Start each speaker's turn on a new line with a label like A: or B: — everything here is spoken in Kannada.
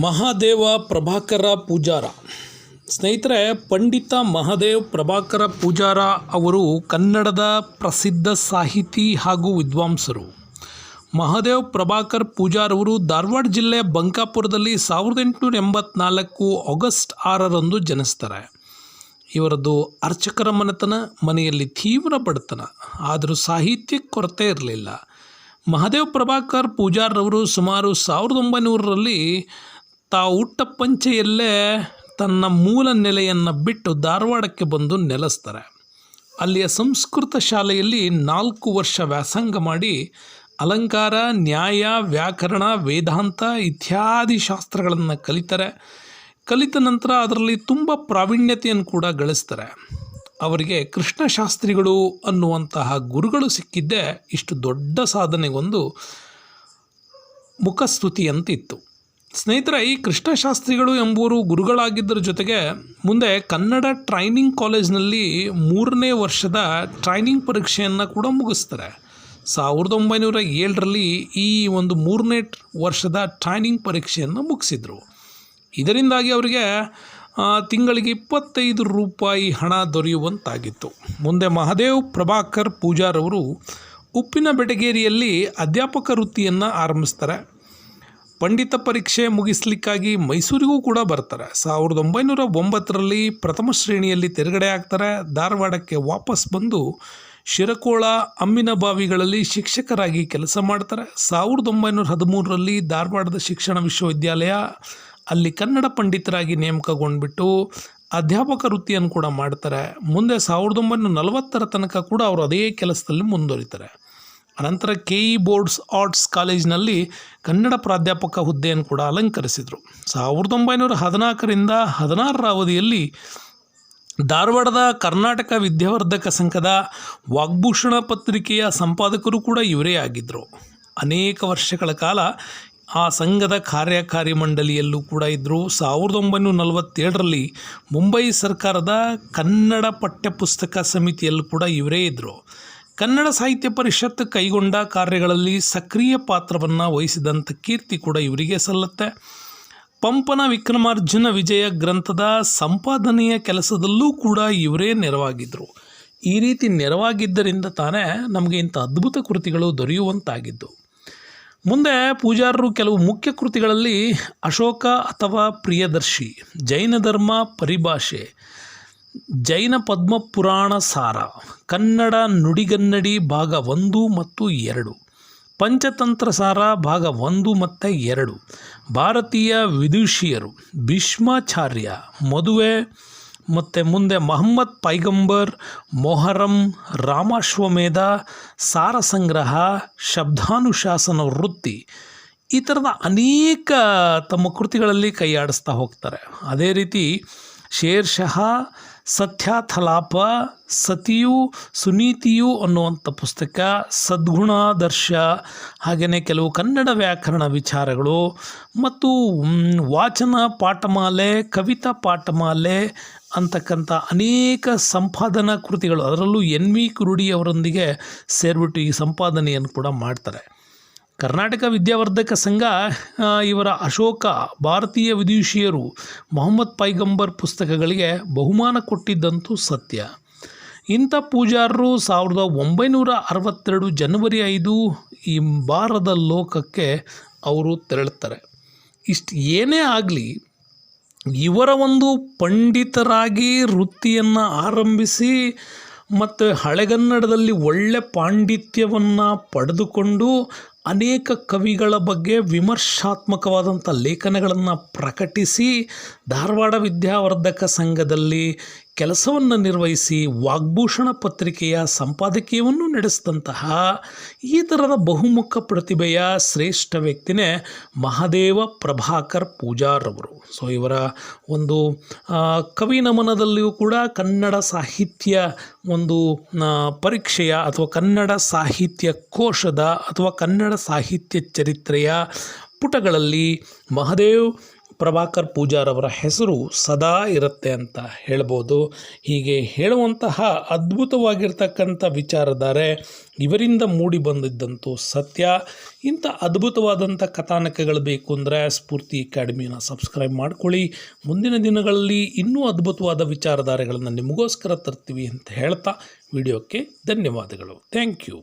A: ಮಹಾದೇವ ಪ್ರಭಾಕರ ಪೂಜಾರ. ಸ್ನೇಹಿತರೆ, ಪಂಡಿತ ಮಹಾದೇವ್ ಪ್ರಭಾಕರ ಪೂಜಾರ ಅವರು ಕನ್ನಡದ ಪ್ರಸಿದ್ಧ ಸಾಹಿತಿ ಹಾಗೂ ವಿದ್ವಾಂಸರು. ಮಹಾದೇವ್ ಪ್ರಭಾಕರ್ ಪೂಜಾರ್ ಅವರು ಧಾರವಾಡ ಜಿಲ್ಲೆ ಬಂಕಾಪುರದಲ್ಲಿ ಸಾವಿರದ ಎಂಟುನೂರ ಎಂಬತ್ನಾಲ್ಕು ಆಗಸ್ಟ್ ಆರರಂದು ಜನಿಸ್ತಾರೆ. ಇವರದ್ದು ಅರ್ಚಕರ ಮನೆತನ, ಮನೆಯಲ್ಲಿ ತೀವ್ರ ಬಡತನ. ಆದರೂ ಸಾಹಿತ್ಯಕ್ಕೆ ಕೊರತೆ ಇರಲಿಲ್ಲ. ಮಹಾದೇವ್ ಪ್ರಭಾಕರ್ ಪೂಜಾರವರು ಸುಮಾರು ಸಾವಿರದ ಒಂಬೈನೂರರಲ್ಲಿ ತಾವು ಹುಟ್ಟ ಪಂಚೆಯಲ್ಲೇ ತನ್ನ ಮೂಲ ನೆಲೆಯನ್ನು ಬಿಟ್ಟು ಧಾರವಾಡಕ್ಕೆ ಬಂದು ನೆಲೆಸ್ತಾರೆ. ಅಲ್ಲಿಯ ಸಂಸ್ಕೃತ ಶಾಲೆಯಲ್ಲಿ ನಾಲ್ಕು ವರ್ಷ ವ್ಯಾಸಂಗ ಮಾಡಿ ಅಲಂಕಾರ, ನ್ಯಾಯ, ವ್ಯಾಕರಣ, ವೇದಾಂತ ಇತ್ಯಾದಿ ಶಾಸ್ತ್ರಗಳನ್ನು ಕಲಿತಾರೆ. ಕಲಿತ ನಂತರ ಅದರಲ್ಲಿ ತುಂಬ ಪ್ರಾವೀಣ್ಯತೆಯನ್ನು ಕೂಡ ಗಳಿಸ್ತಾರೆ. ಅವರಿಗೆ ಕೃಷ್ಣಶಾಸ್ತ್ರಿಗಳು ಅನ್ನುವಂತಹ ಗುರುಗಳು ಸಿಕ್ಕಿದ್ದೇ ಇಷ್ಟು ದೊಡ್ಡ ಸಾಧನೆಗೊಂದು ಮುಖಸ್ತುತಿಯಂತಿತ್ತು. ಸ್ನೇಹಿತರೆ, ಈ ಕೃಷ್ಣಶಾಸ್ತ್ರಿಗಳು ಎಂಬುವರು ಗುರುಗಳಾಗಿದ್ದರ ಜೊತೆಗೆ ಮುಂದೆ ಕನ್ನಡ ಟ್ರೈನಿಂಗ್ ಕಾಲೇಜ್ನಲ್ಲಿ ಮೂರನೇ ವರ್ಷದ ಟ್ರೈನಿಂಗ್ ಪರೀಕ್ಷೆಯನ್ನು ಕೂಡ ಮುಗಿಸ್ತಾರೆ. ಸಾವಿರದ ಒಂಬೈನೂರ ಏಳರಲ್ಲಿ ಈ ಒಂದು ಮೂರನೇ ವರ್ಷದ ಟ್ರೈನಿಂಗ್ ಪರೀಕ್ಷೆಯನ್ನು ಮುಗಿಸಿದರು. ಇದರಿಂದಾಗಿ ಅವರಿಗೆ ತಿಂಗಳಿಗೆ ಇಪ್ಪತ್ತೈದು ರೂಪಾಯಿ ಹಣ ದೊರೆಯುವಂತಾಗಿತ್ತು. ಮುಂದೆ ಮಹಾದೇವ್ ಪ್ರಭಾಕರ್ ಪೂಜಾರವರು ಉಪ್ಪಿನ ಬೆಟಗೇರಿಯಲ್ಲಿ ಅಧ್ಯಾಪಕ ವೃತ್ತಿಯನ್ನು ಆರಂಭಿಸ್ತಾರೆ. ಪಂಡಿತ ಪರೀಕ್ಷೆ ಮುಗಿಸ್ಲಿಕ್ಕಾಗಿ ಮೈಸೂರಿಗೂ ಕೂಡ ಬರ್ತಾರೆ. ಸಾವಿರದ ಒಂಬೈನೂರ ಒಂಬತ್ತರಲ್ಲಿ ಪ್ರಥಮ ಶ್ರೇಣಿಯಲ್ಲಿ ತೆರಗಡೆ ಆಗ್ತಾರೆ. ಧಾರವಾಡಕ್ಕೆ ವಾಪಸ್ ಬಂದು ಶಿರಕೋಳ, ಅಮ್ಮಿನ ಬಾವಿಗಳಲ್ಲಿ ಶಿಕ್ಷಕರಾಗಿ ಕೆಲಸ ಮಾಡ್ತಾರೆ. ಸಾವಿರದ ಒಂಬೈನೂರ ಹದಿಮೂರರಲ್ಲಿ ಧಾರವಾಡದ ಶಿಕ್ಷಣ ವಿಶ್ವವಿದ್ಯಾಲಯ ಅಲ್ಲಿ ಕನ್ನಡ ಪಂಡಿತರಾಗಿ ನೇಮಕಗೊಂಡ್ಬಿಟ್ಟು ಅಧ್ಯಾಪಕ ವೃತ್ತಿಯನ್ನು ಕೂಡ ಮಾಡ್ತಾರೆ. ಮುಂದೆ ಸಾವಿರದ ಒಂಬೈನೂರ ನಲವತ್ತರ ತನಕ ಕೂಡ ಅವರು ಅದೇ ಕೆಲಸದಲ್ಲಿ ಮುಂದುವರಿತಾರೆ. ಅನಂತರ ಕೆ ಇ ಬೋರ್ಡ್ಸ್ ಆರ್ಟ್ಸ್ ಕಾಲೇಜಿನಲ್ಲಿ ಕನ್ನಡ ಪ್ರಾಧ್ಯಾಪಕ ಹುದ್ದೆಯನ್ನು ಕೂಡ ಅಲಂಕರಿಸಿದರು. ಸಾವಿರದ ಒಂಬೈನೂರ ಹದಿನಾಲ್ಕರಿಂದ ಹದಿನಾರರ ಅವಧಿಯಲ್ಲಿ ಧಾರವಾಡದ ಕರ್ನಾಟಕ ವಿದ್ಯಾವರ್ಧಕ ಸಂಘದ ವಾಗ್ಭೂಷಣ ಪತ್ರಿಕೆಯ ಸಂಪಾದಕರು ಕೂಡ ಇವರೇ ಆಗಿದ್ದರು ಅನೇಕ ವರ್ಷಗಳ ಕಾಲ ಆ ಸಂಘದ ಕಾರ್ಯಕಾರಿ ಮಂಡಳಿಯಲ್ಲೂ ಕೂಡ ಇದ್ದರು ಸಾವಿರದ ಒಂಬೈನೂರ ನಲವತ್ತೇಳರಲ್ಲಿ ಮುಂಬೈ ಸರ್ಕಾರದ ಕನ್ನಡ ಪಠ್ಯಪುಸ್ತಕ ಸಮಿತಿಯಲ್ಲೂ ಕೂಡ ಇವರೇ ಇದ್ದರು ಕನ್ನಡ ಸಾಹಿತ್ಯ ಪರಿಷತ್ ಕೈಗೊಂಡ ಕಾರ್ಯಗಳಲ್ಲಿ ಸಕ್ರಿಯ ಪಾತ್ರವನ್ನು ವಹಿಸಿದಂಥ ಕೀರ್ತಿ ಕೂಡ ಇವರಿಗೆ ಸಲ್ಲುತ್ತೆ. ಪಂಪನ ವಿಕ್ರಮಾರ್ಜುನ ವಿಜಯ ಗ್ರಂಥದ ಸಂಪಾದನೆಯ ಕೆಲಸದಲ್ಲೂ ಕೂಡ ಇವರೇ ನೆರವಾಗಿದ್ದರು ಈ ರೀತಿ ನೆರವಾಗಿದ್ದರಿಂದ ತಾನೇ ನಮಗೆ ಇಂಥ ಅದ್ಭುತ ಕೃತಿಗಳು ದೊರೆಯುವಂತಾಗಿದ್ದು. ಮುಂದೆ ಪೂಜಾರರು ಕೆಲವು ಮುಖ್ಯ ಕೃತಿಗಳಲ್ಲಿ ಅಶೋಕ ಅಥವಾ ಪ್ರಿಯದರ್ಶಿ, ಜೈನ ಧರ್ಮ, ಪರಿಭಾಷೆ ಜೈನ ಪದ್ಮಪುರಾಣ ಸಾರ, ಕನ್ನಡ ನುಡಿಗನ್ನಡಿ ಭಾಗ ಒಂದು ಮತ್ತು ಎರಡು, ಪಂಚತಂತ್ರ ಸಾರ ಭಾಗ ಒಂದು ಮತ್ತು ಎರಡು, ಭಾರತೀಯ ವಿದುಷಿಯರು ಭೀಷ್ಮಾಚಾರ್ಯ, ಮದುವೆ ಮತ್ತು ಮುಂದೆ ಮಹಮ್ಮದ್ ಪೈಗಂಬರ್, ಮೊಹರಂ, ರಾಮಾಶ್ವಮೇಧ, ಸಾರ ಸಂಗ್ರಹ ಶಬ್ದಾನುಶಾಸನ ವೃತ್ತಿ, ಈ ಥರದ ಅನೇಕ ತಮ್ಮ ಕೃತಿಗಳಲ್ಲಿ ಕೈಯಾಡಿಸ್ತಾ ಹೋಗ್ತಾರೆ. ಅದೇ ರೀತಿ ಶೇರ್ ಶಹ ಸತ್ಯಾಥಲಾಪ ಸತಿಯು ಸುನೀತಿಯು ಅನ್ನುವಂಥ ಪುಸ್ತಕ ಸದ್ಗುಣಾದರ್ಶ. ಹಾಗೆಯೇ ಕೆಲವು ಕನ್ನಡ ವ್ಯಾಕರಣ ವಿಚಾರಗಳು ಮತ್ತು ವಾಚನ ಪಾಠಮಾಲೆ, ಕವಿತಾ ಪಾಠಮಾಲೆ ಅಂತಕ್ಕಂಥ ಅನೇಕ ಸಂಪಾದನಾ ಕೃತಿಗಳು ಅದರಲ್ಲೂ ಎನ್ ವಿ ಕುರುಡಿ ಅವರೊಂದಿಗೆ ಸೇರಿಬಿಟ್ಟು ಈ ಸಂಪಾದನೆಯನ್ನು ಕೂಡ ಮಾಡ್ತಾರೆ. ಕರ್ನಾಟಕ ವಿದ್ಯಾವರ್ಧಕ ಸಂಘ ಇವರ ಅಶೋಕ ಭಾರತೀಯ ವಿದುಷಿಯರು ಮೊಹಮ್ಮದ್ ಪೈಗಂಬರ್ ಪುಸ್ತಕಗಳಿಗೆ ಬಹುಮಾನ ಕೊಟ್ಟಿದ್ದಂತೂ ಸತ್ಯ. ಇಂಥ ಪೂಜಾರರು ಸಾವಿರದ ಒಂಬೈನೂರ ಅರವತ್ತೆರಡು ಜನವರಿ ಐದು ಈ ಭಾರತ ಲೋಕಕ್ಕೆ ಅವರು ತೆರಳುತ್ತಾರೆ. ಇಷ್ಟು ಏನೇ ಆಗಲಿ, ಇವರ ಒಂದು ಪಂಡಿತರಾಗಿ ವೃತ್ತಿಯನ್ನು ಆರಂಭಿಸಿ ಮತ್ತು ಹಳೆಗನ್ನಡದಲ್ಲಿ ಒಳ್ಳೆ ಪಾಂಡಿತ್ಯವನ್ನು ಪಡೆದುಕೊಂಡು ಅನೇಕ ಕವಿಗಳ ಬಗ್ಗೆ ವಿಮರ್ಶಾತ್ಮಕವಾದಂಥ ಲೇಖನಗಳನ್ನು ಪ್ರಕಟಿಸಿ ಧಾರವಾಡ ವಿದ್ಯಾವರ್ಧಕ ಸಂಘದಲ್ಲಿ ಕೆಲಸವನ್ನು ನಿರ್ವಹಿಸಿ ವಾಗ್ಭೂಷಣ ಪತ್ರಿಕೆಯ ಸಂಪಾದಕೀಯವನ್ನು ನಡೆಸಿದಂತಹ ಈ ಥರದ ಬಹುಮುಖ ಪ್ರತಿಭೆಯ ಶ್ರೇಷ್ಠ ವ್ಯಕ್ತಿನೇ ಮಹಾದೇವ ಪ್ರಭಾಕರ್ ಪೂಜಾರವರು. ಸೊ ಇವರ ಒಂದು ಕವಿ ನಮನದಲ್ಲಿಯೂ ಕೂಡ ಕನ್ನಡ ಸಾಹಿತ್ಯ ಒಂದು ಪರೀಕ್ಷೆಯ ಅಥವಾ ಕನ್ನಡ ಸಾಹಿತ್ಯ ಕೋಶದ ಅಥವಾ ಕನ್ನಡ ಸಾಹಿತ್ಯ ಚರಿತ್ರೆಯ ಪುಟಗಳಲ್ಲಿ ಮಹದೇವ್ ಪ್ರಭಾಕರ್ ಪೂಜಾರವರ ಹೆಸರು ಸದಾ ಇರುತ್ತೆ ಅಂತ ಹೇಳ್ಬೋದು. ಹೀಗೆ ಹೇಳುವಂತಹ ಅದ್ಭುತವಾಗಿರ್ತಕ್ಕಂಥ ವಿಚಾರಧಾರೆ ಇವರಿಂದ ಮೂಡಿ ಬಂದಿದ್ದಂತೂ ಸತ್ಯ. ಇಂಥ ಅದ್ಭುತವಾದಂಥ ಕಥಾನಕಗಳು ಬೇಕು ಅಂದರೆ ಸ್ಫೂರ್ತಿ ಅಕಾಡೆಮಿನ ಸಬ್ಸ್ಕ್ರೈಬ್ ಮಾಡ್ಕೊಳ್ಳಿ. ಮುಂದಿನ ದಿನಗಳಲ್ಲಿ ಇನ್ನೂ ಅದ್ಭುತವಾದ ವಿಚಾರಧಾರೆಗಳನ್ನು ನಿಮಗೋಸ್ಕರ ತರ್ತೀವಿ ಅಂತ ಹೇಳ್ತಾ ವಿಡಿಯೋಕ್ಕೆ ಧನ್ಯವಾದಗಳು. Thank you.